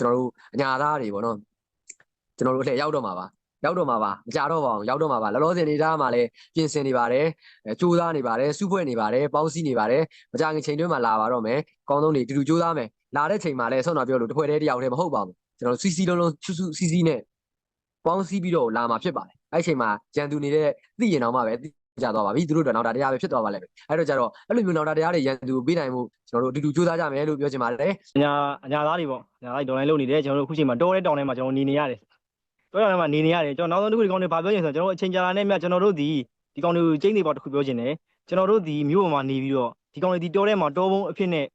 ကျွန်တော်တို့အညာသားတွေပေါ့နော်ကျွန်တော်တို့အလှည့်ရောက်တော့မှာပါရောက်တော့မှာပါမကြတော့ပါအောင်ရောက်တော့မှာပါလောလောဆယ်နေတာမှာလည်းပြင်ဆင်နေပါတယ်အဲစူးစမ်းနေပါတယ်စုဖွဲ့နေပါတယ်ပေါင်းစည်းနေပါတယ်မကြခင်ချိန်တွင်းမှာလာပါတော့မယ်ကောင်းဆုံးနေတူတူစူးစမ်းမယ်လာတဲ့ချိန်မှာလည်းဆောင်းတော်ပြောလို့တစ်ဖွဲ့တည်းတစ်ယောက်တည်းမဟုတ်ပါဘူးကျွန်တော်တို့စီစီလုံးလုံးစုစုစီစီနဲ့ပေါင်းစည်းပြီးတော့လာမှာဖြစ်ပါတယ်အဲ့ချိန်မှာကြံသူနေတဲ့သိရင်တော့မှပဲသိ ကြသွားပါပြီသူတို့တော့နောက်တာတရားပဲဖြစ်သွားပါလိမ့်မယ်အဲ့တော့ကြတော့အဲ့လိုမျိုးနောက်တာတရားတွေရန်သူပေးနိုင်မှုကျွန်တော်တို့အတူတူစူးစမ်းကြမယ်လို့ပြောချင်ပါတယ်အညာအညာသားတွေပေါ့အညာသားတွေဒေါ်လာလုပ်နေတယ်ကျွန်တော်တို့အခုချိန်မှာတောတဲ့တောင်ထဲမှာကျွန်တော်နေနေရတယ်တောတောင်ထဲမှာနေနေရတယ်ကျွန်တော်နောက်ဆုံးတစ်ခုဒီကောင်တွေဘာပြောချင်ဆိုတော့ကျွန်တော်အချိန်ကြာလာနဲ့မြတ်ကျွန်တော်တို့ဒီဒီကောင်တွေကိုကျင်းနေပေါ့တစ်ခုပြောချင်တယ်ကျွန်တော်တို့ဒီမြို့ပေါ်မှာနေပြီးတော့ဒီကောင်တွေဒီတောထဲမှာတောဘုံအဖြစ်နဲ့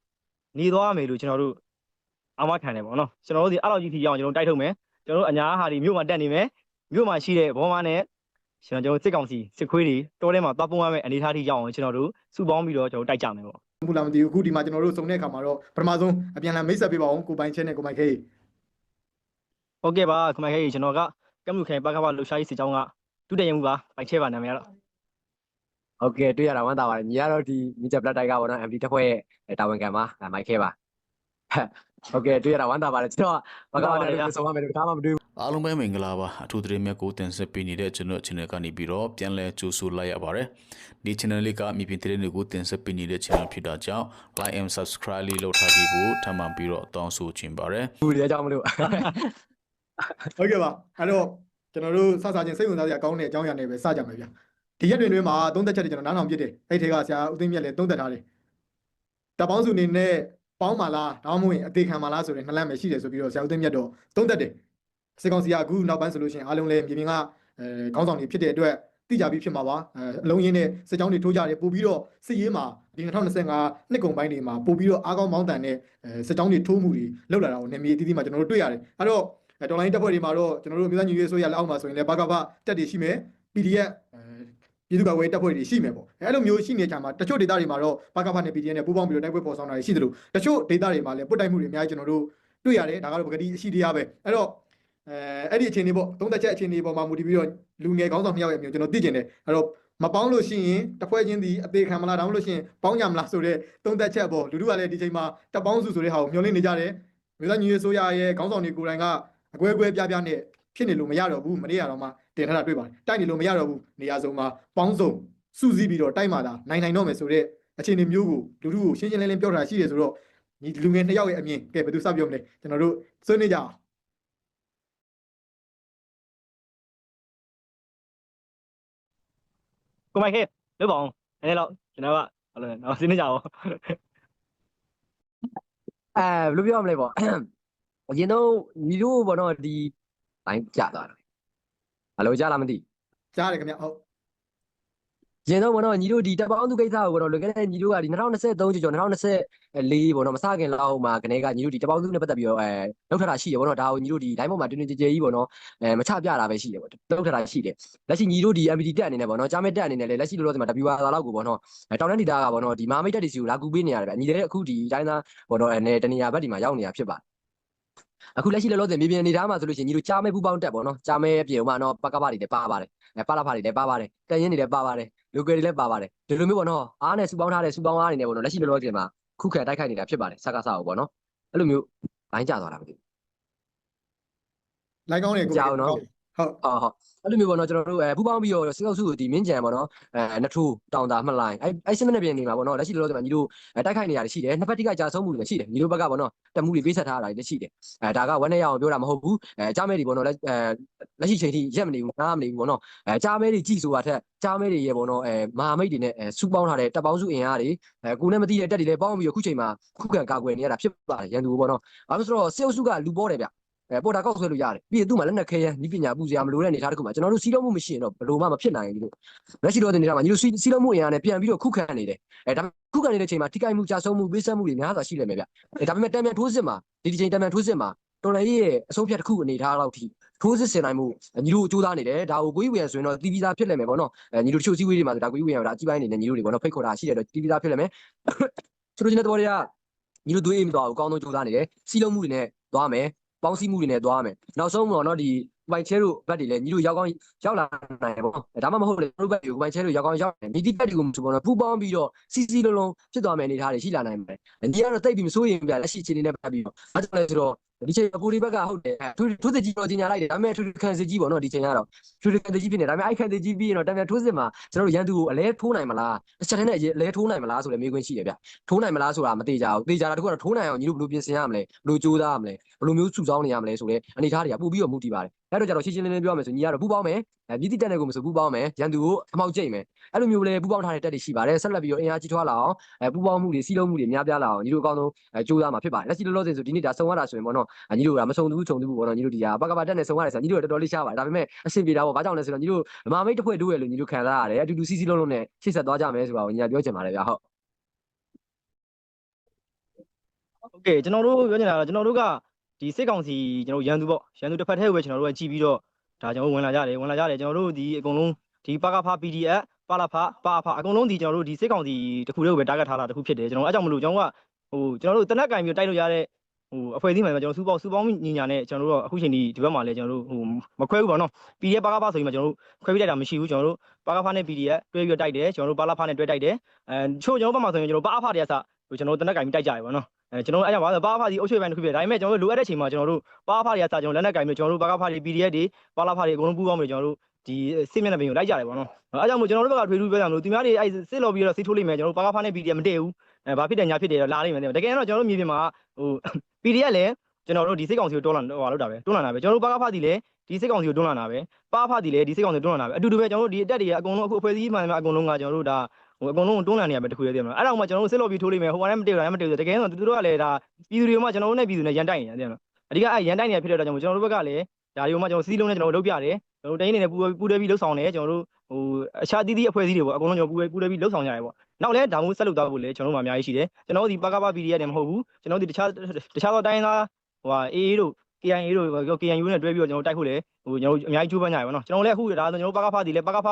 နေသွားမယ်လို့ကျွန်တော်တို့အာမခံတယ်ပေါ့နော်ကျွန်တော်တို့ဒီအဲ့လောက်ကြီးထိရအောင်ကျွန်တော်တိုက်ထုတ်မယ်ကျွန်တော်တို့အညာဟာဒီမြို့မှာတက်နေမယ်မြို့မှာရှိတဲ့ဘောမနဲ့ ကျွန်တော်တို့စစ်ကောင်စီစစ်ခွေးတွေတောထဲမှာသွားပုံရမယ်အနေထားထိရအောင်ကျွန်တော်တို့စုပေါင်းပြီးတော့ကျွန်တော်တို့တိုက်ကြမယ်ပေါ့ဘူးလားမသိဘူးအခုဒီမှာကျွန်တော်တို့စုံတဲ့အခါမှာတော့ပထမဆုံးအပြန်အလှန်မိတ်ဆက်ပေးပါအောင်ကိုပိုင်ချင်းနဲ့ကိုမိုက်ခေးဟုတ်ကဲ့ပါခမခဲကြီးကျွန်တော်ကကမ်မှုခဲပကပလှူရှားရေးစစ်ကြောင်းကဒုတိယမှုပါပိုက်ချဲပါနာမည်ကတော့ဟုတ်ကဲ့တွေ့ရတာဝမ်းသာပါတယ်ညီကတော့ဒီမီဂျာပလက်တိုက်ကပေါ့နော် MD တစ်ဖွဲ့ရဲ့တာဝန်ခံပါအဲမိုက်ခဲပါဟုတ်ကဲ့တွေ့ရတာဝမ်းသာပါတယ်ကျွန်တော်ဘကဘာနဲ့ဆုံးမမယ်လို့တခါမှမတွေ့ဘူး အားလုံးပဲမင်္ဂလာပါအထူးသတင်းမြတ်ကိုတင်ဆက်ပေးနေတဲ့ကျွန်တော် channel ကနေပြီးတော့ပြန်လည်ကြိုဆိုလိုက်ရပါတယ်ဒီ channel လေးကမြေပြင်သတင်းတွေကိုတင်ဆက်ပေးနေတဲ့ channel ဖြစ်တာကြောင့် like and subscribe လေးလုပ်ထားပြီးဖို့ထပ်မံပြီးတော့တောင်းဆိုချင်ပါတယ်ဘူးတွေအကြောင်းမလို့ဟုတ်ကဲ့ပါအဲ့တော့ကျွန်တော်တို့စစချင်းစိတ်ဝင်စားစရာကောင်းတဲ့အကြောင်းအရာတွေပဲစကြမယ်ဗျာဒီရက်တွင်တွင်မှာသုံးသက်ချက်တွေကျွန်တော်နားထောင်ပြစ်တယ်အဲ့ဒီထဲကဆရာဦးသိန်းမြတ်လည်းသုံးသက်ထားတယ်တပ်ပေါင်းစုအနေနဲ့ပေါင်းပါလားဒါမှမဟုတ်ရင်အသေးခံပါလားဆိုတဲ့နှလန့်ပဲရှိတယ်ဆိုပြီးတော့ဆရာဦးသိန်းမြတ်တော့သုံးသက်တယ် စစ်ကောင်စီကအခုနောက်ပိုင်းဆိုလို့ရှိရင်အားလုံးလည်းမြေပြင်ကအဲခေါင်းဆောင်တွေဖြစ်တဲ့အတွက်သိကြပြီးဖြစ်မှာပါအဲအလုံးရင်းနဲ့စစ်ကြောင်းတွေထိုးကြတယ်ပို့ပြီးတော့စစ်ရေးမှာဒီ2025နှစ်ကုန်ပိုင်းတွေမှာပို့ပြီးတော့အားကောင်းမောင်းတန်တဲ့အဲစစ်ကြောင်းတွေထိုးမှုတွေလောက်လာတာကိုနေမြေအသီးသီးမှာကျွန်တော်တို့တွေ့ရတယ်အဲ့တော့အဲတော်လိုင်းတပ်ဖွဲ့တွေမှာတော့ကျွန်တော်တို့မြို့သားညီရွေးဆိုရလက်အောက်မှာဆိုရင်လည်းဘာကဘတက်တွေရှိမယ် PDF အဲပြည်သူ့ကာကွယ်ရေးတပ်ဖွဲ့တွေရှိမယ်ပေါ့အဲအဲ့လိုမျိုးရှိနေကြမှာတချို့ဒေသတွေမှာတော့ဘာကဘနဲ့ PDF နဲ့ပူးပေါင်းပြီးတော့တိုက်ပွဲပေါ်ဆောင်တာတွေရှိသလိုတချို့ဒေသတွေမှာလည်းပုတ်တိုက်မှုတွေအများကြီးကျွန်တော်တို့တွေ့ရတယ်ဒါကတော့ပကတိအရှိတရားပဲအဲ့တော့ အဲအဲ့ဒီအခြေအနေပေါ့သုံးသက်ချက်အခြေအနေပေါ်မှာမူတည်ပြီးတော့လူငယ်ကောင်းဆောင်နှစ်ယောက်ရဲ့အမျိုးကျွန်တော်သိကျင်တယ်အဲ့တော့မပေါင်းလို့ရှိရင်တစ်ဖွဲ့ချင်းဒီအသေးခံမလားဒါမှမဟုတ်လို့ရှိရင်ပေါင်းကြမလားဆိုတော့သုံးသက်ချက်ပေါ့လူတို့ကလည်းဒီချိန်မှာတပ်ပေါင်းစုဆိုတဲ့ဟာကိုမျှော်လင့်နေကြတယ်မြို့သားညီရွေးဆိုရရဲ့ခေါင်းဆောင်တွေကိုယ်တိုင်ကအကွဲအကွဲပြားပြားနဲ့ဖြစ်နေလို့မရတော့ဘူးမနေ့ကတော့မှတင်ထားတာတွေ့ပါတယ်တိုက်နေလို့မရတော့ဘူးနေရာစုံမှာပေါင်းစုံစုစည်းပြီးတော့တိုက်မှသာနိုင်နိုင်တော့မယ်ဆိုတော့အခြေအနေမျိုးကိုလူလူကိုရှင်းရှင်းလင်းလင်းပြောထားရှိတယ်ဆိုတော့ညီလူငယ်နှစ်ယောက်ရဲ့အမြင်ကဲဘယ်သူစပြောမလဲကျွန်တော်တို့ဆွေးနွေးကြအောင် ကိုမိုက်ခဲလုပ်ပါအောင်နည်းနည်းတော့ကျွန်တော်ကဘာလို့လဲတော့စဉ်းနေကြအောင်အဲဘယ်လိုပြောရမလဲပေါ့အရင်တော့ညီတို့ပေါ့နော်ဒီတိုင်းကြသွားတယ်ဘယ်လိုကြလားမသိကြားတယ်ခင်ဗျဟုတ် ရင်တော့ဘောနော်ညီတို့ဒီတပ်ပေါင်းသူကိစ္စကိုဘောနော်လွန်ခဲ့တဲ့ညီတို့ကဒီ2023ကျော်ကျော်2024ဘောနော်မစခင်လောက်မှာကနေကညီတို့ဒီတပ်ပေါင်းသူနဲ့ပတ်သက်ပြီးတော့အဲလောက်ထတာရှိတယ်ဘောနော်ဒါကိုညီတို့ဒီတိုင်းပေါ်မှာတွင်တွင်ကြဲကြဲကြီးဘောနော်အဲမချပြတာပဲရှိတယ်ဘောလောက်ထတာရှိတယ်လက်ရှိညီတို့ဒီ MPD တက်အနေနဲ့ဘောနော်ကြားမဲ့တက်အနေနဲ့လည်းလက်ရှိလောလောဆယ်မှာ WR သာလောက်ကိုဘောနော်အဲတောင်တန်းဒေတာကဘောနော်ဒီမာမိတ်တက်တီစီကိုလာကူပေးနေရတယ်ဗျညီလည်းအခုဒီတိုင်းသားဘောနော်အဲတနေရာဘက်ဒီမှာရောက်နေတာဖြစ်ပါတယ်အခုလက်ရှိလောလောဆယ်မြေပြင်အနေထားမှာဆိုလို့ရှိရင်ညီတို့ကြားမဲပူပေါင်းတက်ပေါ့နော်ကြားမဲအပြင်မှာနော်ပကပတွေလည်းပါပါတယ်အဲပလာဖာတွေလည်းပါပါတယ်တန်ရင်တွေလည်းပါပါတယ် local တွေလည်းပါပါတယ်ဒီလိုမျိုးပေါ့နော်အားနဲ့စူပေါင်းထားတဲ့စူပေါင်းအားတွေနဲ့ပေါ့နော်လက်ရှိလောလောဆယ်မှာခုခံတိုက်ခိုက်နေတာဖြစ်ပါတယ်စကားစားကိုပေါ့နော်အဲ့လိုမျိုးဘိုင်းကျသွားတာမသိဘူးလိုက်ကောင်းတယ်ကိုကြားအောင်နော် ဟုတ်အော်ဟုတ်အဲ့လိုမျိုးပေါ့နော်ကျွန်တော်တို့အဲပူပေါင်းပြီးတော့စစ်အုပ်စုကိုဒီမင်းကြံပေါ့နော်အဲနထူတောင်တာမှတ်လိုက်အဲ့အဲ့စစ်မနဲ့ပြင်နေမှာပေါ့နော်လက်ရှိလောလောဆယ်မှာညီတို့အဲတိုက်ခိုက်နေရတယ်ရှိတယ်နှစ်ဖက်တိကကြာဆုံးမှုတွေလည်းရှိတယ်ညီတို့ဘက်ကပေါ့နော်တက်မှုတွေပေးဆက်ထားတာတွေလည်းရှိတယ်အဲဒါကဝက်နဲ့ရအောင်ပြောတာမဟုတ်ဘူးအဲကြားမဲတွေပေါ့နော်လက်အဲလက်ရှိချိန်ထိရက်မနေဘူးနားမနေဘူးပေါ့နော်အဲကြားမဲတွေကြည်ဆိုတာထက်ကြားမဲတွေရဲ့ပေါ့နော်အဲမဟာမိတ်တွေနဲ့အဲစူပေါင်းထားတဲ့တပ်ပေါင်းစုအင်အားတွေအဲကိုနဲ့မသိတဲ့တက်တွေလည်းပေါင်းပြီးတော့ခုချိန်မှာခုခံကာကွယ်နေရတာဖြစ်ပါတယ်ရန်သူပေါ့နော်ဘာလို့ဆိုတော့စစ်အုပ်စုကလူပေါ်တယ်ဗျ အဲပေါ်တာကောက်ဆွဲလို့ရတယ်ပြီးရင်သူ့မှာလက်နက်ခဲရန်ဤပညာပူစရာမလိုတဲ့အနေအထားတစ်ခုမှာကျွန်တော်တို့စီးလုံးမှုမရှိရင်တော့ဘယ်လိုမှမဖြစ်နိုင်ဘူးလို့လက်ရှိတော့တဲ့အနေအထားမှာညီတို့စီစီးလုံးမှုအင်အားနဲ့ပြန်ပြီးတော့ခုခံနေတယ်အဲဒါခုခံနေတဲ့ချိန်မှာထိကိုက်မှုကြာဆုံးမှုပေးဆက်မှုတွေများစွာရှိလိမ့်မယ်ဗျအဲဒါပေမဲ့တံမြန်ထိုးစစ်မှာဒီဒီချိန်တံမြန်ထိုးစစ်မှာတော်လည်းရဲ့အဆုံးဖြတ်တစ်ခုအနေအထားလောက်ထိထိုးစစ်ဆင်နိုင်မှုညီတို့စူးစမ်းနေတယ်ဒါကိုကိုကြီးဝေရဆိုရင်တော့တီးပြီးသားဖြစ်လိမ့်မယ်ပေါ့နော်အဲညီတို့တချို့စီးဝေးတွေမှာဒါကိုကြီးဝေရဒါအကြီးပိုင်းနေနဲ့ညီတို့တွေပေါ့နော်ဖိတ်ခေါ်တာရှိတယ်တော့တီးပြီးသားဖြစ်လိမ့်မယ်သူတို့ချင်းတဲ့တော်တွေကညီတို့သွေးအိမ်မတော်ဘူးအကောင်းဆုံးစူးစမ်းနေတယ်စီးလုံးမှုတွေနဲ့သွားမယ် ပေါင်းစည်းမှုတွေနဲ့သွားမယ်နောက်ဆုံးတော့เนาะဒီပိုင်ချဲတို့ဘက်တွေလည်းညီတို့ရောက်ကောင်းရောက်လာနိုင်ပေါ့ဒါမှမဟုတ်လေတို့ဘက်တွေကိုပိုင်ချဲတို့ရောက်ကောင်းရောက်နိုင်ညီတိဘက်တွေကိုမဆိုပေါ့နော်ပူပေါင်းပြီးတော့စီစီလုံးလုံးဖြစ်သွားမယ်အနေထားတွေရှိလာနိုင်ပါတယ်ညီကတော့တိတ်ပြီးမစိုးရင်ပြလက်ရှိအခြေအနေနဲ့ပတ်ပြီးတော့အဲကြောင့်လဲဆိုတော့ ဒီချိန်ကိုဒီဘက်ကဟုတ်တယ်ထိုးထိုးစစ်ကြီးတော့ကြီးညာလိုက်တယ်ဒါပေမဲ့ထိုးခံစစ်ကြီးပေါ့နော်ဒီချိန်ကတော့ထိုးခံစစ်ကြီးဖြစ်နေဒါပေမဲ့အဲ့ခံစစ်ကြီးပြီးရင်တော့တမန်ထိုးစစ်မှာကျွန်တော်တို့ရန်သူကိုအလဲထိုးနိုင်မလားတစ်ချက်တည်းနဲ့အလဲထိုးနိုင်မလားဆိုတဲ့မေးခွန်းရှိတယ်ဗျထိုးနိုင်မလားဆိုတာမသိကြဘူးသိကြတာတခုကတော့ထိုးနိုင်အောင်ညီတို့ဘယ်လိုပြင်ဆင်ရမလဲဘယ်လိုကြိုးစားရမလဲဘယ်လိုမျိုးစုဆောင်းနေရမလဲဆိုတဲ့အနေအထားတွေကပို့ပြီးတော့မူတည်ပါတယ် အဲ့တော့ကျတော့ရှင်းရှင်းလင်းလင်းပြောရမယ်ဆိုညီကတော့ပူပေါင်းမယ်အဲမြစ်တိတက်တဲ့ကိုမဆိုပူပေါင်းမယ်ရန်သူကိုအမောက်ကျိတ်မယ်အဲ့လိုမျိုးလေပူပေါင်းထားတဲ့တက်တွေရှိပါတယ်ဆက်လက်ပြီးတော့အင်အားကြီးထွားလာအောင်အဲပူပေါင်းမှုတွေစီးလုံးမှုတွေများပြားလာအောင်ညီတို့အကောင်းဆုံးအဲကြိုးစားမှာဖြစ်ပါတယ်လက်ရှိလောလောဆယ်ဆိုဒီနေ့ဒါဆုံရတာဆိုရင်ပေါ့နော်ညီတို့ကမဆုံဘူးခြုံဘူးပေါ့နော်ညီတို့ဒီဟာပကပတက်နဲ့ဆုံရတယ်ဆိုညီတို့တော်တော်လေးရှားပါတယ်ဒါပေမဲ့အဆင်ပြေတာပေါ့ဘာကြောင့်လဲဆိုတော့ညီတို့မမိတ်တစ်ဖွဲ့တိုးရလို့ညီတို့ခံစားရတယ်အတူတူစီစီလုံးလုံးနဲ့ရှေ့ဆက်သွားကြမယ်ဆိုတာကိုညီကပြောချင်ပါတယ်ဗျာဟုတ် โอเคကျွန်တော်တို့ပြောချင်တာကတော့ကျွန်တော်တို့က ဒီစစ်ကောင်စီကျွန်တော်ရန်သူပေါ့ရန်သူတစ်ဖက်ထဲကိုပဲကျွန်တော်တို့ကကြည်ပြီးတော့ဒါကျွန်တော်တို့ဝင်လာကြတယ်ဝင်လာကြတယ်ကျွန်တော်တို့ဒီအကုန်လုံးဒီပကဖ PDF ပါလာဖပါဖအကုန်လုံးဒီကျွန်တော်တို့ဒီစစ်ကောင်စီတစ်ခုတည်းကိုပဲတာဂက်ထားတာတစ်ခုဖြစ်တယ်ကျွန်တော်အဲကြောင့်မလို့ကျွန်တော်ကဟိုကျွန်တော်တို့တနက်ကင်ပြီးတိုက်လို့ရတဲ့ဟိုအဖွဲ့အစည်းမှာကျွန်တော်စူပေါင်းစူပေါင်းညီညာနဲ့ကျွန်တော်တို့အခုချိန်ဒီဒီဘက်မှာလည်းကျွန်တော်တို့ဟိုမခွဲဘူးပေါ့နော် PDF ပါကဖဆိုရင်မှကျွန်တော်တို့ခွဲပြီးတိုက်တာမရှိဘူးကျွန်တော်တို့ပါကဖနဲ့ PDF တွဲပြီးတော့တိုက်တယ်ကျွန်တော်တို့ပါလာဖနဲ့တွဲတိုက်တယ်အဲချို့ကျွန်တော်ဘက်မှာဆိုရင်ကျွန်တော်ပါအဖတည်းကစဟိုကျွန်တော်တို့တနက်ကင်ပြီးတိုက်ကြရပါတော့ အဲကျွန်တော်တို့အဲ့ကြောင့်ပါပါဖာဒီအုပ်ချုပ်ပိုင်းတစ်ခုဖြစ်တယ်ဒါပေမဲ့ကျွန်တော်တို့လိုအပ်တဲ့ချိန်မှာကျွန်တော်တို့ပါဖာတွေကစာကျွန်တော်လက်နက်ကင်ပြီးကျွန်တော်တို့ပါကဖာတွေ PDF တွေပါလာဖာတွေအကုန်လုံးပူးပေါင်းပြီးကျွန်တော်တို့ဒီစစ်မျက်နှာပြင်ကိုလိုက်ကြတယ်ပေါ့နော်အဲကြောင့်မို့ကျွန်တော်တို့ဘက်ကထွေထူးပြောကြမလို့သူများတွေအဲ့စစ်လော်ပြီးတော့စစ်ထိုးလိမ့်မယ်ကျွန်တော်တို့ပါကဖာနဲ့ PDF မတည့်ဘူးအဲဘာဖြစ်တယ်ညာဖြစ်တယ်တော့လာလိမ့်မယ်တကယ်တော့ကျွန်တော်တို့မြေပြင်မှာဟို PDF လည်းကျွန်တော်တို့ဒီစစ်ကောင်စီကိုတွန်းလာဟိုလောက်တာပဲတွန်းလာတာပဲကျွန်တော်တို့ပါကဖာဒီလည်းဒီစစ်ကောင်စီကိုတွန်းလာတာပဲပါဖာဒီလည်းဒီစစ်ကောင်စီကိုတွန်းလာတာပဲအတူတူပဲကျွန်တော်တို့ဒီအတက်တွေကအကုန်လုံးအခုအဖွဲ့အစည်းမှန်မှအကုန်လုံးကကျွန်တော်တို့ဒါ ဟိုအကုန်လုံးတွန်းလာနေရပဲတခုတည်းတည်းမလားအဲ့တော့မှကျွန်တော်တို့စစ်လော်ပြီးထိုးလိမ့်မယ်ဟိုကလည်းမတည့်ဘူးလည်းမတည့်ဘူးတကယ်တော့သူတို့ကလည်းဒါပြည်သူတွေကမှကျွန်တော်တို့နဲ့ပြည်သူနဲ့ရန်တိုက်နေတယ်တဲ့မလားအဓိကအဲ့ရန်တိုက်နေရဖြစ်တဲ့အတွက်ကြောင့်ကျွန်တော်တို့ဘက်ကလည်းဒါတွေကိုမှကျွန်တော်စီးလုံးနဲ့ကျွန်တော်တို့လုပ်ပြတယ်ကျွန်တော်တို့တိုင်းနေနဲ့ပူပူတဲပြီးလှုပ်ဆောင်တယ်ကျွန်တော်တို့ဟိုအခြားသီးသီးအဖွဲ့အစည်းတွေပေါ့အကုန်လုံးကျွန်တော်ပူပူတဲပြီးလှုပ်ဆောင်ကြရတယ်ပေါ့နောက်လည်းဒါမျိုးဆက်လုပ်သွားဖို့လည်းကျွန်တော်တို့မှအများကြီးရှိတယ်ကျွန်တော်တို့ဒီပကပ PDF နဲ့မဟုတ်ဘူးကျွန်တော်တို့ဒီတခြားတခြားသောတိုင်းသားဟိုဟာ AA တို့ KIA တို့ KNU နဲ့တွဲပြီးတော့ကျွန်တော်တိုက်ဖို့လည်းဟိုကျွန်တော်တို့အများကြီးကြိုးပမ်းကြရပါတော့ကျွန်တော်လည်းအခုဒါဆိုကျွန်တော်တို့ပကဖဒီလည်းပကဖ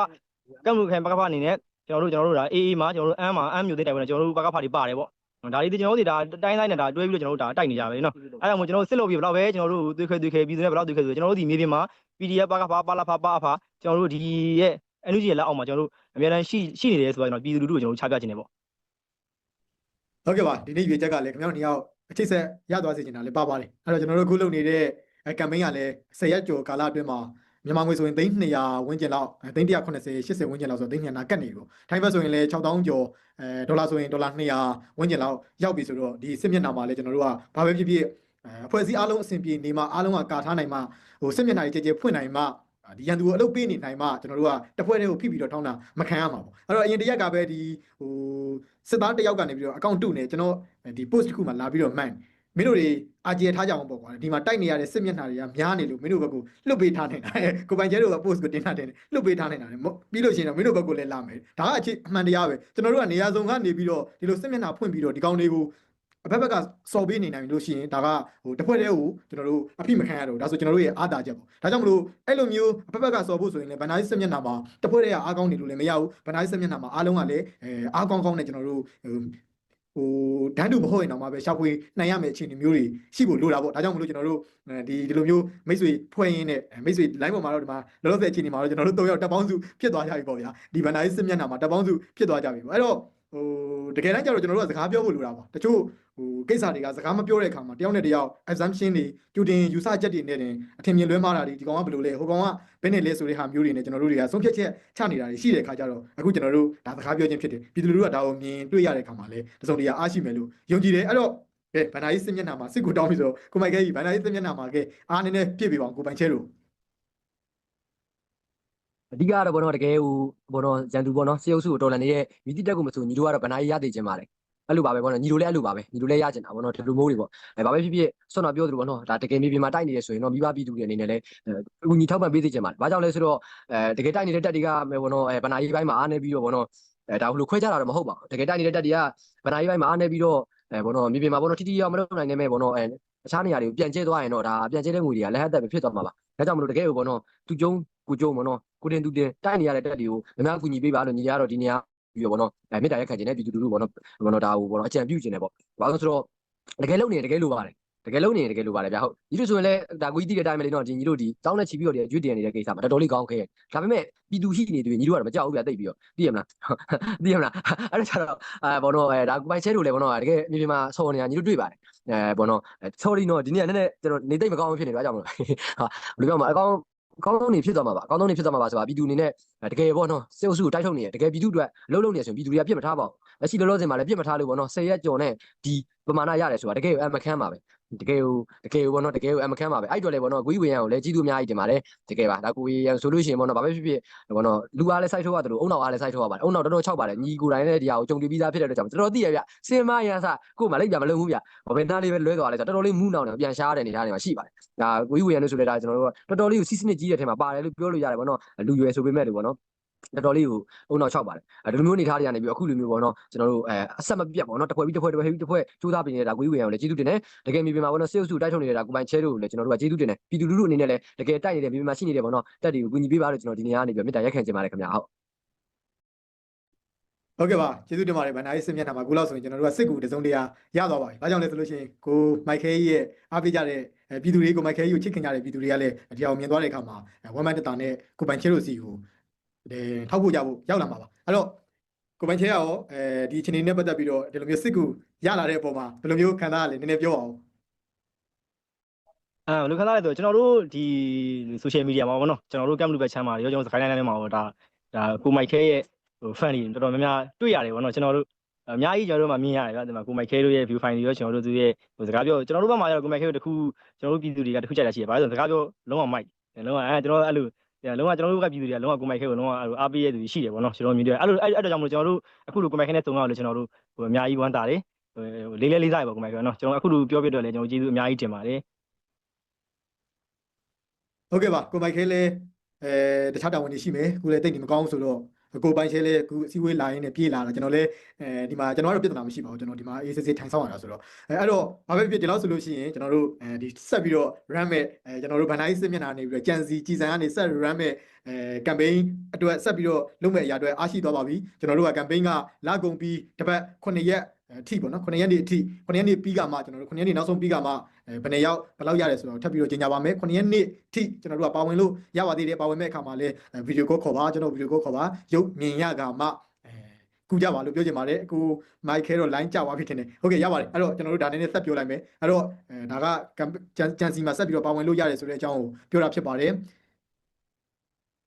ကမ်လူခံပကဖအနေနဲ့ ကျွန်တော်တို့ကျွန်တော်တို့ဒါ AA မှာကျွန်တော်တို့အမ်းမှာအမ်းမျိုးသိတိုက်ဝင်ကျွန်တော်တို့ပကဖတွေပါတယ်ပေါ့ဒါလေးဒီကျွန်တော်တို့ဒီဒါတိုင်းတိုင်းနဲ့ဒါတွဲပြီးတော့ကျွန်တော်တို့ဒါတိုက်နေကြပဲနော်အဲ့ဒါမှကျွန်တော်တို့စစ်လို့ပြဘလောက်ပဲကျွန်တော်တို့သွေးခွဲသွေးခွဲပြည်သူတွေဘလောက်သွေးခွဲဆိုကျွန်တော်တို့ဒီမြေပြင်မှာ PDF ပကဖပါလာဖပါဖကျွန်တော်တို့ဒီရဲ့ energy ရဲ့လက်အောက်မှာကျွန်တော်တို့အများတန်းရှိရှိနေတယ်ဆိုတော့ကျွန်တော်ပြည်သူလူထုကိုကျွန်တော်တို့ချပြချင်တယ်ပေါ့ဟုတ်ကဲ့ပါဒီနေ့ရွေချက်ကလည်းခင်ဗျားတို့နှစ်ယောက်အချိတ်ဆက်ရသွားစေချင်တာလည်းပါပါတယ်အဲ့တော့ကျွန်တော်တို့အခုလုပ်နေတဲ့အဲကမ်ပိန်းကလည်း10ရက်ကျော်ကာလအတွင်းမှာ မြန်မာငွေဆိုရင်သိန်း200ဝန်းကျင်လောက်သိန်း190 80ဝန်းကျင်လောက်ဆိုသိန်း200နာကတ်နေပြီပေါ့ထိုင်းဘက်ဆိုရင်လည်း6000ကျော်အဲဒေါ်လာဆိုရင်ဒေါ်လာ200ဝန်းကျင်လောက်ရောက်ပြီဆိုတော့ဒီစစ်မျက်နှာမှာလည်းကျွန်တော်တို့ကဘာပဲဖြစ်ဖြစ်အဲအဖွဲ့အစည်းအားလုံးအဆင်ပြေနေမှာအားလုံးကကာထားနိုင်မှာဟိုစစ်မျက်နှာကြီးကြဲကြဲဖွင့်နိုင်မှာဒီရန်သူကိုအလုပ်ပေးနေနိုင်မှကျွန်တော်တို့ကတစ်ဖွဲ့တည်းကိုဖိပြီးတော့ထောင်းတာမခံရမှာပေါ့အဲ့တော့အရင်တရက်ကပဲဒီဟိုစစ်သားတစ်ယောက်ကနေပြီးတော့အကောင့်တုနေကျွန်တော်ဒီ post တစ်ခုမှလာပြီးတော့မှန် မင်းတို့တွေအာဂျီထားကြအောင်ပေါ့ကွာဒီမှာတိုက်နေရတဲ့စစ်မျက်နှာတွေကများနေလို့မင်းတို့ဘက်ကလွတ်ပေးထားနေတာကိုပိုင်ကျဲတို့က post ကိုတင်ထားတယ်လွတ်ပေးထားနေတာပြီးလို့ရှိရင်တော့မင်းတို့ဘက်ကလည်းလာမယ်ဒါကအချစ်အမှန်တရားပဲကျွန်တော်တို့ကနေရာစုံကနေပြီးတော့ဒီလိုစစ်မျက်နှာဖွင့်ပြီးတော့ဒီကောင်တွေကိုအဘက်ဘက်ကစော်ပေးနေနိုင်လို့ရှိရင်ဒါကဟိုတစ်ဖွဲ့တည်းကိုကျွန်တော်တို့အဖိမခံရတော့ဒါဆိုကျွန်တော်တို့ရဲ့အားတာချက်ပေါ့ဒါကြောင့်မလို့အဲ့လိုမျိုးအဘက်ဘက်ကစော်ဖို့ဆိုရင်လည်းဗန်နာစစ်မျက်နှာမှာတစ်ဖွဲ့တည်းကအားကောင်းနေလို့လည်းမရဘူးဗန်နာစစ်မျက်နှာမှာအားလုံးကလည်းအဲအားကောင်းကောင်းနဲ့ကျွန်တော်တို့ ဟိုဟိုဒန်းတူမဟုတ်ရင်တော့မှပဲရှောက်ဖွေနိုင်ရမယ့်အခြေအနေမျိုးတွေရှိဖို့လိုတာပေါ့ဒါကြောင့်မလို့ကျွန်တော်တို့ဒီဒီလိုမျိုးမိတ်ဆွေဖွဲ့ရင်းနဲ့မိတ်ဆွေ line ပေါ်မှာတော့ဒီမှာလောလောဆယ်အခြေအနေမှာတော့ကျွန်တော်တို့၃ယောက်တပ်ပေါင်းစုဖြစ်သွားကြပြီပေါ့ဗျာဒီဗန်နာစစ်မျက်နှာမှာတပ်ပေါင်းစုဖြစ်သွားကြပြီပေါ့အဲ့တော့ ဟိုတကယ်တမ်းကျတော့ကျွန်တော်တို့ကစကားပြောဖို့လိုတာပါတချို့ဟိုကိစ္စတွေကစကားမပြောတဲ့အခါမှာတယောက်နဲ့တယောက် assumption တွေကြိုတင်ယူဆချက်တွေနဲ့တင်အထင်မြင်လွဲမှားတာတွေဒီကောင်ကဘယ်လိုလဲဟိုကောင်ကဘယ်နဲ့လဲဆိုတဲ့ဟာမျိုးတွေနဲ့ကျွန်တော်တို့တွေကဆုံးဖြတ်ချက်ချနေတာတွေရှိတဲ့အခါကျတော့အခုကျွန်တော်တို့ဒါစကားပြောခြင်းဖြစ်တယ်ပြည်သူလူထုကဒါကိုမြင်တွေ့ရတဲ့အခါမှာလည်းတစုံတရာအားရှိမယ်လို့ယုံကြည်တယ်အဲ့တော့ကဲဗန်နာရေးစစ်မျက်နှာမှာစစ်ကူတောင်းပြီဆိုကိုမိုက်ခဲကြီးဗန်နာရေးစစ်မျက်နှာမှာကဲအားနည်းနည်းပြည့်ပြပါအောင်ကိုပိုင်ချဲလို့ အဓိကတော့ဘောနော်တကယ်ဟိုဘောနော်ရန်သူဘောနော်စေအုပ်စုကိုတော်လန်နေတဲ့မြစ်တိတက်ကိုမဆိုညီတို့ကတော့ဗနာကြီးရသေးခြင်းပါတယ်အဲ့လိုပါပဲဘောနော်ညီတို့လည်းအဲ့လိုပါပဲညီတို့လည်းရကျင်တာဘောနော်ဒီလိုမျိုးတွေပေါ့အဲဘာပဲဖြစ်ဖြစ်ဆွမ်းတော်ပြောသလိုဘောနော်ဒါတကယ်မြေပြင်မှာတိုက်နေရဆိုရင်တော့မိဘပြည်သူတွေအနေနဲ့လည်းအခုညီထောက်ပံ့ပေးသေးခြင်းပါတယ်ဘာကြောင့်လဲဆိုတော့အဲတကယ်တိုက်နေတဲ့တက်တွေကဘောနော်အဲဗနာကြီးပိုင်းမှာအားနေပြီးတော့ဘောနော်အဲဒါဘလို့ခွဲကြတာတော့မဟုတ်ပါဘူးတကယ်တိုက်နေတဲ့တက်တွေကဗနာကြီးပိုင်းမှာအားနေပြီးတော့အဲဘောနော်မြေပြင်မှာဘောနော်တိတိယောမလုပ်နိုင်နေမဲ့ဘောနော်အဲအခြားနေရာတွေကိုပြန်ကျဲသွားရင်တော့ဒါပြန်ကျဲတဲ့ငွေတွေကလက်ဟတ်သက်ပဲဖြစ်သွားမှာပါဒါကြောင့်မလို့တကယ်ကိုဘောနော်သူကျုံ ကိုကျုံဘောနော်ကိုတင်သူတင်တိုက်နေရတဲ့တက်တွေကိုမများကူညီပေးပါလို့ညီရတော့ဒီနေရာပြီးတော့ဘောနော်အဲမေတ္တာရက်ခံခြင်းနဲ့ပြည်သူလူထုဘောနော်ဘောနော်ဒါကိုဘောနော်အကြံပြုခြင်းနဲ့ပေါ့ဘာလို့ဆိုတော့တကယ်လုံနေတကယ်လိုပါတယ်တကယ်လုံးနေရင်တကယ်လိုပါတယ်ဗျာဟုတ်ညီတို့ဆိုရင်လည်းဒါကိုကြီးတည်တဲ့အတိုင်းပဲလေနော်ဒီညီတို့ဒီတောင်းနဲ့ချီပြီးတော့ဒီအကျွေးတင်နေတဲ့ကိစ္စမှာတော်တော်လေးကောင်းခဲ့ဒါပေမဲ့ပြည်သူရှိနေတူညီတို့ကတော့မကြောက်ဘူးဗျာတိတ်ပြီးတော့သိရမလားသိရမလားအဲ့ဒါကျတော့အဲဘောနော်အဲဒါကိုပိုင်ချဲတို့လည်းဘောနော်တကယ်မြေပြင်မှာဆော်နေတာညီတို့တွေ့ပါတယ်အဲဘောနော် sorry နော်ဒီနေ့ကနည်းနည်းကျွန်တော်နေတိတ်မကောင်းဖြစ်နေတော့အကြောင်းမလို့ဟာဘယ်လိုပြောမလဲအကောင်း ကောင်းဆုံးနေဖြစ်သွားမှာပါအကောင်းဆုံးနေဖြစ်သွားမှာပါဆိုတာပြည်သူအနေနဲ့တကယ်ပေါ့နော်စေအုပ်စုကိုတိုက်ထုတ်နေရတကယ်ပြည်သူအတွက်အလုံးလုံးနေဆိုရင်ပြည်သူတွေကပြစ်မထားပါဘူးလက်ရှိလောလောဆယ်မှာလည်းပြစ်မထားလို့ပေါ့နော်10ရက်ကျော်နဲ့ဒီပမာဏရတယ်ဆိုတာတကယ်အမခန်းပါပဲ တကယ်ကိုတကယ်ကိုပေါ့နော်တကယ်ကိုအမခန်းပါပဲအဲ့တော့လေပေါ့နော်ကိုကြီးဝေရန်ကိုလည်းကြီးသူအများကြီးတင်ပါတယ်တကယ်ပါဒါကိုကြီးရန်ဆိုလို့ရှိရင်ပေါ့နော်ဘာပဲဖြစ်ဖြစ်ပေါ့နော်လူအားလည်းစိုက်ထုတ်ရတယ်လို့အုံနောက်အားလည်းစိုက်ထုတ်ရပါတယ်အုံနောက်တော်တော်၆ပါတယ်ညီကိုယ်တိုင်လည်းဒီဟာကိုကြုံတွေ့ပြီးသားဖြစ်တဲ့အတွက်ကြောင့်တော်တော်သိရဗျစင်မရန်စကို့မှာလိုက်ပြမလုံးဘူးဗျဘာပဲသားလေးပဲလွဲသွားလဲဆိုတော့တော်တော်လေးမူးနောင်နေပြန်ရှားတဲ့အနေထားတွေမှာရှိပါတယ်ဒါကိုကြီးဝေရန်လို့ဆိုလဲဒါကျွန်တော်တို့တော်တော်လေးကိုစီးစနစ်ကြီးတဲ့ထဲမှာပါတယ်လို့ပြောလို့ရတယ်ပေါ့နော်လူရွယ်ဆိုပေမဲ့လို့ပေါ့နော် တော်တော်လေးကိုအုံနောက်၆ပါတယ်အဲဒီလိုမျိုးအနေထားတွေကနေပြီးအခုလိုမျိုးပေါ့နော်ကျွန်တော်တို့အဲအဆက်မပြတ်ပေါ့နော်တစ်ဖွဲ့ပြီးတစ်ဖွဲ့တစ်ဖွဲ့ပြီးတစ်ဖွဲ့စူးစမ်းပြီးနေတာကိုကြီးဝေရန်ကိုလည်းကျေးဇူးတင်တယ်တကယ်မြေပြင်မှာပေါ့နော်စေအုပ်စုတိုက်ထုတ်နေတာကိုပိုင်ချဲတို့ကိုလည်းကျွန်တော်တို့ကကျေးဇူးတင်တယ်ပြည်သူလူထုအနေနဲ့လည်းတကယ်တိုက်နေတဲ့မြေပြင်မှာရှိနေတဲ့ပေါ့နော်တက်တွေကိုကူညီပေးပါလို့ကျွန်တော်ဒီနေရာကနေပြီးမေတ္တာရက်ခံချင်ပါတယ်ခင်ဗျာဟုတ်ဟုတ်ကဲ့ပါကျေးဇူးတင်ပါတယ်ဗန္ဒာရေးစစ်မျက်နှာမှာခုလောက်ဆိုရင်ကျွန်တော်တို့ကစစ်ကူတစုံတရာရသွားပါပြီ။ဒါကြောင့်လဲဆိုလို့ရှိရင်ကိုမိုက်ခဲကြီးရဲ့အားပေးကြတဲ့အဲပြည်သူတွေကိုမိုက်ခဲကြီးကိုချစ်ခင်ကြတဲ့ပြည်သူတွေကလည်းဒီအောင်မြင်သွားတဲ့အခါမှာဝမ်မန်တတာနဲ့ကိုပိုင်ချဲတို့စီကိုအဲ ထောက်ဖို့ကြဖို့ရောက်လာမှာပါ။အဲ့တော့ကိုပိုင်ချဲရောအဲဒီအချိန်လေးနဲ့ပတ်သက်ပြီးတော့ဒီလိုမျိုးစစ်ကူရလာတဲ့အပေါ်မှာဘယ်လိုမျိုးခံစားရလဲနည်းနည်းပြောအောင်အဲဘယ်လိုခံစားရလဲဆိုတော့ကျွန်တော်တို့ဒီ social media မှာပေါ့နော်ကျွန်တော်တို့ camp လူပဲချမ်းပါရောကျွန်တော်စကိုင်းတိုင်းထဲမှာပေါ့ဒါဒါကိုမိုက်ခဲရဲ့ဟို fan တွေတော်တော်များများတွေ့ရတယ်ပေါ့နော်ကျွန်တော်တို့အများကြီးကျွန်တော်တို့မှမြင်ရတယ်ဗျာဒီမှာကိုမိုက်ခဲတို့ရဲ့ view file တွေရောကျွန်တော်တို့သူရဲ့ဟိုစကားပြောကျွန်တော်တို့ဘက်မှာကျတော့ကိုမိုက်ခဲတို့တခုကျွန်တော်တို့ပြည်သူတွေကတခုကြိုက်တာရှိတယ်ဘာလို့လဲဆိုတော့စကားပြောလုံးဝမိုက်လုံးဝအဲကျွန်တော်အဲ့လို လုံးဝကျွန်တော်တို့ကပြည်သူတွေကလုံးဝကိုမိုက်ခဲကိုလုံးဝအားပေးရတဲ့သူရှိတယ်ပေါ့နော်ကျွန်တော်မြင်တယ်အဲ့လိုအဲ့အဲ့တော့ကြောင့်မလို့ကျွန်တော်တို့အခုလိုကိုမိုက်ခဲနဲ့တုံအောင်လို့ကျွန်တော်တို့ဟိုအများကြီးဝမ်းတာတယ်ဟိုလေးလေးလေးစားရပါကိုမိုက်ခဲနော်ကျွန်တော်အခုလိုပြောပြတော့လေကျွန်တော်ကျေးဇူးအများကြီးတင်ပါတယ်ဟုတ်ကဲ့ပါကိုမိုက်ခဲလည်းအဲတခြားတာဝန်တွေရှိမယ်ခုလည်းတိတ်နေမကောင်းဆိုတော့ ကိုပိုင်ချဲလည်းခုအစည်းအဝေးလာရင်းနဲ့ပြေးလာတာကျွန်တော်လည်းအဲဒီမှာကျွန်တော်ကတော့ပြဿနာမရှိပါဘူးကျွန်တော်ဒီမှာအေးစစ်စစ်ထိုင်ဆောင်ရတာဆိုတော့အဲအဲ့တော့ဘာပဲဖြစ်ဒီလောက်ဆိုလို့ရှိရင်ကျွန်တော်တို့အဲဒီဆက်ပြီးတော့ run မဲ့အဲကျွန်တော်တို့ဗန်နိုင်းစစ်မျက်နှာနေပြီးတော့ကြံစီကြည်စံကနေဆက် run မဲ့အဲ campaign အတွက်ဆက်ပြီးတော့လုပ်မဲ့အရာအတွက်အားရှိသွားပါပြီကျွန်တော်တို့က campaign ကလာကုန်ပြီးတစ်ပတ်9ရက် အထိပေါ့နော်9ရက်နေ့အထိ9ရက်နေ့ပြီးကမှကျွန်တော်တို့9ရက်နေ့နောက်ဆုံးပြီးကမှအဲဘယ်နှစ်ယောက်ဘယ်လောက်ရတယ်ဆိုတော့ထပ်ပြီးတော့ကြေညာပါမယ်9ရက်နေ့ထိကျွန်တော်တို့ကပါဝင်လို့ရပါသေးတယ်ပါဝင်မဲ့အခါမှာလည်းဗီဒီယိုကောခေါ်ပါကျွန်တော်ဗီဒီယိုကောခေါ်ပါရုပ်မြင်ရကမှအဲကူကြပါလို့ပြောချင်ပါတယ်အခုမိုက်ခဲတော့ line ကြပါဖြစ်တယ်ဟုတ်ကဲ့ရပါတယ်အဲ့တော့ကျွန်တော်တို့ဒါနည်းနည်းဆက်ပြောလိုက်မယ်အဲ့တော့အဲဒါကဂျန်စီမှာဆက်ပြီးတော့ပါဝင်လို့ရတယ်ဆိုတဲ့အကြောင်းကိုပြောတာဖြစ်ပါတယ်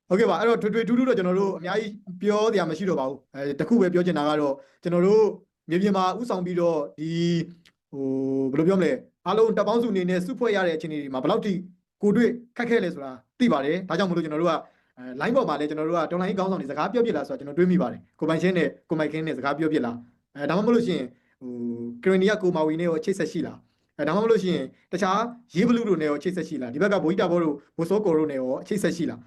ဟုတ်ကဲ့ပါအဲ့တော့ထွေထွေထူးထူးတော့ကျွန်တော်တို့အများကြီးပြောစရာမရှိတော့ပါဘူးအဲတခုပဲပြောချင်တာကတော့ကျွန်တော်တို့ မြေပြင်မှာဥဆောင်ပြီးတော့ဒီဟိုဘယ်လိုပြောမလဲအားလုံးတပ်ပေါင်းစုအနေနဲ့စုဖွဲ့ရတဲ့အခြေအနေတွေမှာဘယ်လောက်ထိကိုတွေ့ခက်ခဲလဲဆိုတာသိပါတယ်ဒါကြောင့်မလို့ကျွန်တော်တို့ကအဲ line ပေါ်မှာလည်းကျွန်တော်တို့က online ကောင်းဆောင်တွေစကားပြောပြလာဆိုတော့ကျွန်တော်တွေးမိပါတယ်ကိုပိုင်ရှင်းနဲ့ကိုမိုက်ခင်းနဲ့စကားပြောပြလာအဲဒါမှမဟုတ်လို့ရှိရင်ဟိုကရီနီယာကိုမာဝီနဲ့ရောချိတ်ဆက်ရှိလားအဲဒါမှမဟုတ်လို့ရှိရင်တခြားရေးဘလူးတို့နဲ့ရောချိတ်ဆက်ရှိလားဒီဘက်ကဘိုးကြီးတာဘောတို့ဘိုးစောကိုတို့နဲ့ရောချိတ်ဆက်ရှိလား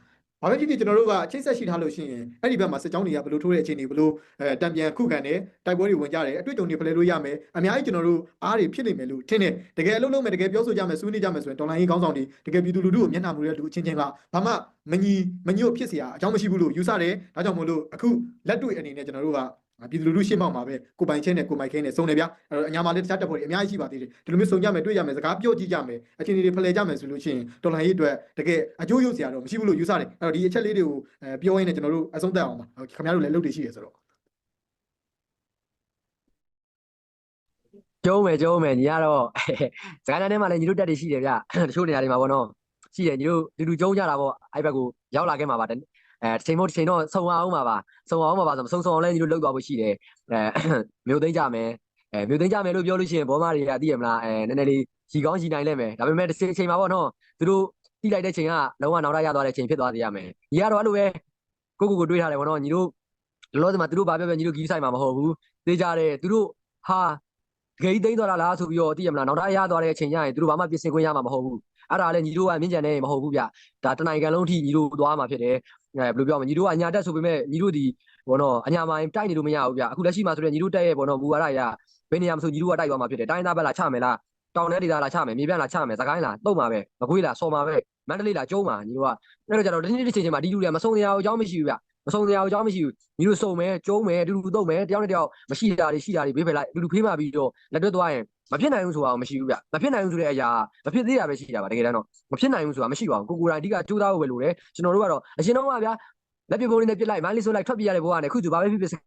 ဘာပဲဖြစ်ဖြစ်ကျွန်တော်တို့ကချိတ်ဆက်ရှိထားလို့ရှိရင်အဲ့ဒီဘက်မှာစစ်ကြောင်းတွေကဘလို့ထိုးတဲ့အခြေအနေဘလို့အဲတံပြန်ခုခံတယ်တိုက်ပွဲတွေဝင်ကြတယ်အတွေ့အကြုံတွေဖလှယ်လို့ရမယ်အများကြီးကျွန်တော်တို့အားတွေဖြစ်နေမယ်လို့ထင်တယ်တကယ်အလုပ်လုပ်မယ်တကယ်ပြောဆိုကြမယ်ဆွေးနွေးကြမယ်ဆိုရင်ဒေါ်လာရင်းကောင်းဆောင်တွေတကယ်ပြည်သူလူထုကိုမျက်နှာမူတဲ့လူအချင်းချင်းကဘာမှမညီမညွတ်ဖြစ်စရာအကြောင်းမရှိဘူးလို့ယူဆတယ်ဒါကြောင့်မို့လို့အခုလက်တွေ့အနေနဲ့ကျွန်တော်တို့က ပြည်သူလူထုရှေ့မှောက်မှာပဲကိုပိုင်ချင်းနဲ့ကိုမိုက်ခင်းနဲ့စုံတယ်ဗျအဲ့တော့အညာမှာလည်းတခြားတပ်ဖွဲ့တွေအများကြီးရှိပါသေးတယ်ဒီလိုမျိုးစုံကြမယ်တွေ့ရမယ်စကားပြောကြည့်ကြမယ်အခြေအနေတွေဖလှယ်ကြမယ်ဆိုလို့ရှိရင်တော်လှန်ရေးအတွက်တကယ်အကျိုးရုပ်စရာတော့မရှိဘူးလို့ယူဆတယ်အဲ့တော့ဒီအချက်လေးတွေကိုပြောရင်းနဲ့ကျွန်တော်တို့အဆုံးသတ်အောင်ပါခင်ဗျားတို့လည်းလုပ်တွေရှိရဆိုတော့ကျုံးမယ်ကျုံးမယ်ညီကတော့စကိုင်းတိုင်းထဲမှာလည်းညီတို့တက်တွေရှိတယ်ဗျတချို့နေရာတွေမှာပေါ့နော်ရှိတယ်ညီတို့လူလူကျုံးကြတာပေါ့အဲ့ဘက်ကိုရောက်လာခဲ့မှာပါ အဲတစ်ချိန်မို့တစ်ချိန်တော့ဆုံအောင်မှာပါဆုံအောင်မှာပါဆိုမဆုံဆုံအောင်လည်းညီတို့လောက်သွားဖို့ရှိတယ်အဲမြို့သိမ်းကြမယ်အဲမြို့သိမ်းကြမယ်လို့ပြောလို့ရှိရင်ဘောမတွေကသိရမလားအဲနည်းနည်းလေးရီကောင်းရီနိုင်လဲမယ်ဒါပေမဲ့တစ်ချိန်ချိန်မှာပေါ့နော်သူတို့တိလိုက်တဲ့ချိန်ကလုံးဝနောက်ရရသွားတဲ့ချိန်ဖြစ်သွားသေးရမယ်ညီကတော့အဲ့လိုပဲကိုကိုကိုတွေးထားတယ်ပေါ့နော်ညီတို့လောလောဆယ်မှာသူတို့ဘာပြောပြောညီတို့ဂီးဆိုင်မှာမဟုတ်ဘူးသိကြတယ်သူတို့ဟာဂိတ်သိမ်းသွားတာလားဆိုပြီးတော့သိရမလားနောက်ထပ်ရသွားတဲ့အချိန်ကျရင်သူတို့ဘာမှပြင်ဆင်ခွင့်ရမှာမဟုတ်ဘူးအဲ့ဒါလည်းညီတို့ကမြင့်ကြံနေမဟုတ်ဘူးဗျဒါတနိုင်ငံလုံးထိညီတို့သွားမှာဖြစ်တယ်အဲ ဘယ်လိုပြောမလဲညီတို့ကအညာတက်ဆိုပေမဲ့ညီတို့ဒီဘောနော်အညာမိုင်းတိုက်နေလို့မရဘူးဗျအခုလက်ရှိမှာဆိုရင်ညီတို့တက်ရဲ့ဘောနော်ဘူဝါရရဘယ်နေရာမှာဆိုညီတို့ကတိုက်သွားမှာဖြစ်တယ်တိုင်းသားဘက်လာချမယ်လားတောင်ထဲဒေသလာချမယ်မြေပြန့်လာချမယ်စကိုင်းလာတုံမှာပဲမကွေးလာစော်မှာပဲမန္တလေးလာကျုံးမှာညီတို့ကအဲ့တော့ကျတော့ဒီနေ့ဒီချိန်ချိန်မှာဒီလူတွေကမဆုံးတရားအကြောင်းမရှိဘူးဗျမဆုံးတရားအကြောင်းမရှိဘူးညီတို့စုံမယ်ကျုံးမယ်အတူတူတုံမယ်တယောက်နဲ့တယောက်မရှိတာတွေရှိတာတွေဘေးဖယ်လိုက်အတူတူဖေးမှပြီးတော့လက်တွဲသွားရင် မဖြစ်နိုင်ဘူးဆိုတာမရှိဘူးဗျမဖြစ်နိုင်ဘူးဆိုတဲ့အရာမဖြစ်သေးတာပဲရှိတာပါတကယ်တမ်းတော့မဖြစ်နိုင်ဘူးဆိုတာမရှိပါဘူးကိုကိုယ်တိုင်အဓိကကြိုးစားဖို့ပဲလိုတယ်ကျွန်တော်တို့ကတော့အရင်တော့ကဗျာလက်ပြပုံးလေးနဲ့ပြစ်လိုက်မိုင်းလေးဆိုလိုက်ထွက်ပြေးရတဲ့ဘဝနဲ့ခုကျဘာပဲဖြစ်ဖြစ်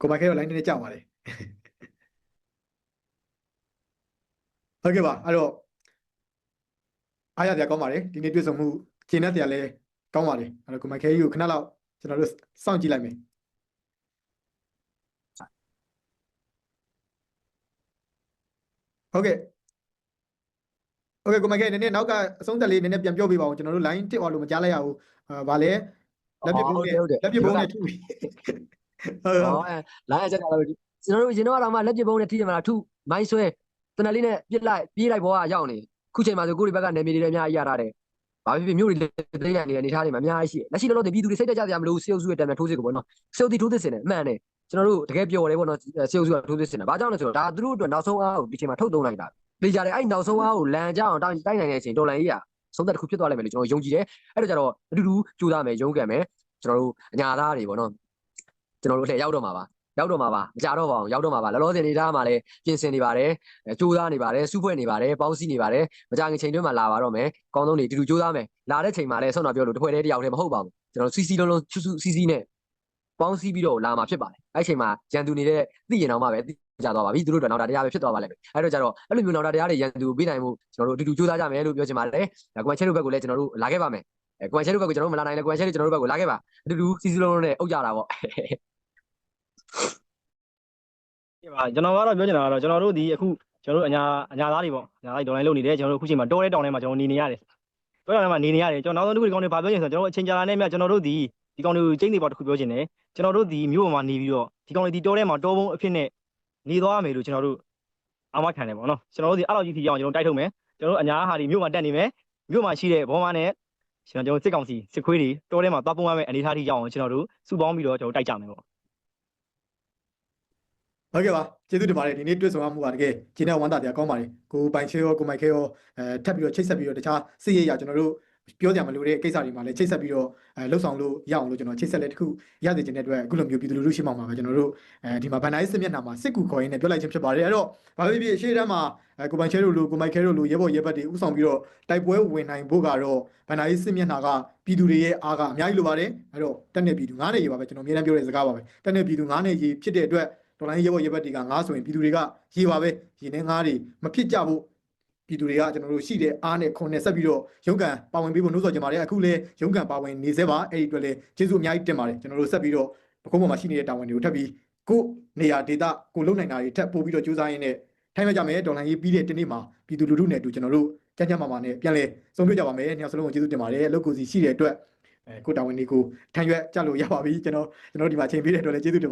ကိုမိုက်ခဲတော့ line နည်းနည်းကြောက်ပါတယ်ဟုတ်ကဲ့ပါအဲ့တော့အားရစရာကောင်းပါတယ်ဒီနေ့တွေ့ဆုံမှုကျင်းတဲ့တရားလဲ ကောင်းပါတယ်အဲ့တော့ကိုမိုက်ခဲကြီးကိုခဏလောက်ကျွန်တော်တို့စောင့်ကြည့်လိုက်မယ်ဟုတ်ကဲ့ဟုတ်ကဲ့ကိုမိုက်ခဲနည်းနည်းနောက်ကအဆုံးသက်လေးနည်းနည်းပြန်ပြောပြပါဦးကျွန်တော်တို့ line တစ်အောင်လို့မကြားလိုက်ရဘူးအာဗာလဲလက်ပြပုံးနဲ့လက်ပြပုံးနဲ့ထူပြီးဟုတ်ဟုတ်ဟောအဲလိုင်းအချက်ကတော့ကျွန်တော်တို့အရင်တော့ကတော့မှလက်ပြပုံးနဲ့ထိတယ်မလားထုမိုင်းဆွဲတနက်လေးနဲ့ပြစ်လိုက်ပြေးလိုက်ဘောကရောက်နေခုချိန်မှာဆိုကိုရီဘက်ကနေမြေတွေလည်းအများကြီးရထားတယ် ဘာဖြစ်ဖြစ်မြို့တွေလည်းသိရနေတဲ့အနေထားတွေမှာအများကြီးရှိတယ်လက်ရှိလောလောဆယ်ပြည်သူတွေစိတ်တက်ကြစရာမလိုစေုပ်စုရဲ့တံမြန်ထိုးစစ်ကိုပေါ့နော်စေုပ်တီထိုးစစ်စင်တယ်အမှန်တယ်ကျွန်တော်တို့တကယ်ပျော်တယ်ပေါ့နော်စေုပ်စုကထိုးစစ်စင်တယ်ဘာကြောင့်လဲဆိုတော့ဒါသူတို့အတွက်နောက်ဆုံးအားကိုဒီချိန်မှာထုတ်သုံးလိုက်တာလေကြတယ်အဲ့နောက်ဆုံးအားကိုလန်ကြအောင်တိုင်းတိုင်းနိုင်တဲ့အချိန်တော်လန်ကြီးကဆုံးသက်တစ်ခုဖြစ်သွားလိမ့်မယ်လို့ကျွန်တော်ယုံကြည်တယ်အဲ့တော့ကျတော့အတူတူကြိုးစားမယ်ရုန်းကန်မယ်ကျွန်တော်တို့အညာသားတွေပေါ့နော်ကျွန်တော်တို့လည်းရောက်တော့မှာပါ ရောက်တော့မှာပါမကြတော့ပါအောင်ရောက်တော့မှာပါလောလောဆယ်နေသားမှာလည်းပြင်ဆင်နေပါတယ်ကြိုးစားနေပါတယ်စုဖွဲ့နေပါတယ်ပေါင်းစည်းနေပါတယ်မကြခင်ချိန်တွင်းမှာလာပါတော့မယ်အကောင်းဆုံးနေတူတူကြိုးစားမယ်လာတဲ့ချိန်မှာလည်းဆောင်းတာပြောလို့တစ်ဖွဲ့တည်းတယောက်တည်းမဟုတ်ပါဘူးကျွန်တော်စီစီလုံးလုံးစုစုစီစီနဲ့ပေါင်းစည်းပြီးတော့လာမှာဖြစ်ပါတယ်အဲ့ချိန်မှာရန်သူနေတဲ့သိရင်တော့မှပဲသိကြသွားပါပြီသူတို့တော့နောက်တာတရားပဲဖြစ်သွားပါလိမ့်မယ်အဲ့တော့ကျတော့အဲ့လိုမျိုးနောက်တာတရားတွေရန်သူပေးနိုင်မှုကျွန်တော်တို့အတူတူကြိုးစားကြမယ်လို့ပြောချင်ပါတယ်ကွန်ချဲတို့ဘက်ကိုလည်းကျွန်တော်တို့လာခဲ့ပါမယ်အဲကွန်ချဲတို့ဘက်ကိုကျွန်တော်တို့မလာနိုင်လဲကွန်ချဲတို့ကျွန်တော်တို့ဘက်ကိုလာခဲ့ပါအတူတူစီစီလုံးလုံးနဲ့အုပ်ကြတာပေါ့ ပါကျွန်တော်ကတော့ပြောချင်တာကတော့ကျွန်တော်တို့ဒီအခုကျွန်တော်တို့အညာအညာသားတွေပေါ့အညာသားတွေဒေါ်လာလုပ်နေတယ်ကျွန်တော်တို့အခုချိန်မှာတောထဲတောင်ထဲမှာကျွန်တော်နေနေရတယ်တောထဲမှာနေနေရတယ်ကျွန်တော်နောက်ဆုံးတစ်ခုဒီကောင်တွေဘာပြောချင်ဆိုတော့ကျွန်တော်တို့အချိန်ကြာလာနေမြကျွန်တော်တို့ဒီဒီကောင်တွေကိုကျင်းနေပေါ့တစ်ခုပြောချင်တယ်ကျွန်တော်တို့ဒီမြို့ပေါ်မှာနေပြီးတော့ဒီကောင်တွေဒီတောထဲမှာတောပုံးအဖြစ်နဲ့နေသွားရမယ်လို့ကျွန်တော်တို့အာမခံတယ်ပေါ့နော်ကျွန်တော်တို့ဒီအဲ့လောက်ကြီးထိအောင်ကျွန်တော်တိုက်ထုတ်မယ်ကျွန်တော်တို့အညာဟာဒီမြို့မှာတက်နေမယ်မြို့မှာရှိတဲ့ဘောမနဲ့ကျွန်တော်တို့စစ်ကောင်စီစစ်ခွေးတွေတောထဲမှာသွားပုံးရမယ်အနေထားထိရောက်အောင်ကျွန်တော်တို့စုပေါင်းပြီးတော့ကျွန်တော်တိုက်ကြမယ်ပေါ့ ဟုတ်ကဲ့ပါကျေးဇူးတင်ပါတယ်ဒီနေ့တွေ့ဆုံရမှုပါတကယ်ကျင်းတဲ့ဝမ်းသာတရားကောင်းပါတယ်ကိုပိုင်ချေရောကိုမိုက်ခဲရောအဲထပ်ပြီးတော့ချိတ်ဆက်ပြီးတော့တခြားစစ်ရေးရကျွန်တော်တို့ပြောကြမလို့တဲ့ကိစ္စတွေမှာလည်းချိတ်ဆက်ပြီးတော့အဲလှုပ်ဆောင်လို့ရအောင်လို့ကျွန်တော်ချိတ်ဆက်လက်တစ်ခုရစေချင်တဲ့အတွက်အခုလိုမျိုးပြည်သူလူထုရှိမှမှာပဲကျွန်တော်တို့အဲဒီမှာဗန်နိုင်းစစ်မျက်နှာမှာစစ်ကူခေါ်ရင်းနဲ့ပြောလိုက်ခြင်းဖြစ်ပါတယ်အဲ့တော့ဘာဖြစ်ဖြစ်အရှိတမ်းမှာအဲကိုပိုင်ချေတို့လိုကိုမိုက်ခဲတို့လိုရဲဘော်ရဲဘက်တွေဥဆောင်ပြီးတော့တိုက်ပွဲဝင်နိုင်ဖို့ကတော့ဗန်နိုင်းစစ်မျက်နှာကပြည်သူတွေရဲ့အားကအများကြီးလိုပါတယ်အဲ့တော့တက်နေပြည်သူငားနေရေးပါပဲကျွန်တော်အများအားပြောတဲ့စကားပါပဲတက်နေပြည်သူငားနေရေးဖြစ်တဲ့အတွက် ဒေါ်လာရေးဘောရေးဘက်တွေကငားဆိုရင်ပြည်သူတွေကရေးပါပဲရေနဲ့ငားတွေမဖြစ်ကြဖို့ပြည်သူတွေကကျွန်တော်တို့ရှိတဲ့အားနဲ့ခွန်နဲ့ဆက်ပြီးတော့ရုန်းကန်ပါဝင်ပေးဖို့နှိုးဆော်ကြပါတယ်အခုလည်းရုန်းကန်ပါဝင်နေစေပါအဲ့ဒီအတွက်လည်းကျေးဇူးအများကြီးတင်ပါတယ်ကျွန်တော်တို့ဆက်ပြီးတော့ပကုံးပေါ်မှာရှိနေတဲ့တာဝန်တွေကိုထပ်ပြီးကိုနေရာဒေတာကိုလုံနိုင်တာတွေထပ်ပို့ပြီးတော့ကြိုးစားရင်းနဲ့ထိုင်ရကြမယ်ဒေါ်လာရေးပြီးတဲ့ဒီနေ့မှာပြည်သူလူထုနဲ့အတူကျွန်တော်တို့ကြမ်းကြမ်းမာမာနဲ့ပြန်လဲဆုံးဖြတ်ကြပါမယ်ညစလုံးကိုကျေးဇူးတင်ပါတယ်အလုပ်ကိုစီရှိတဲ့အတွက်အဲကိုတာဝန်တွေကိုထမ်းရွက်ကြလို့ရပါပြီကျွန်တော်ကျွန်တော်ဒီမှာချိန်ပေးတဲ့အတွက်လည်းကျေးဇူးတင်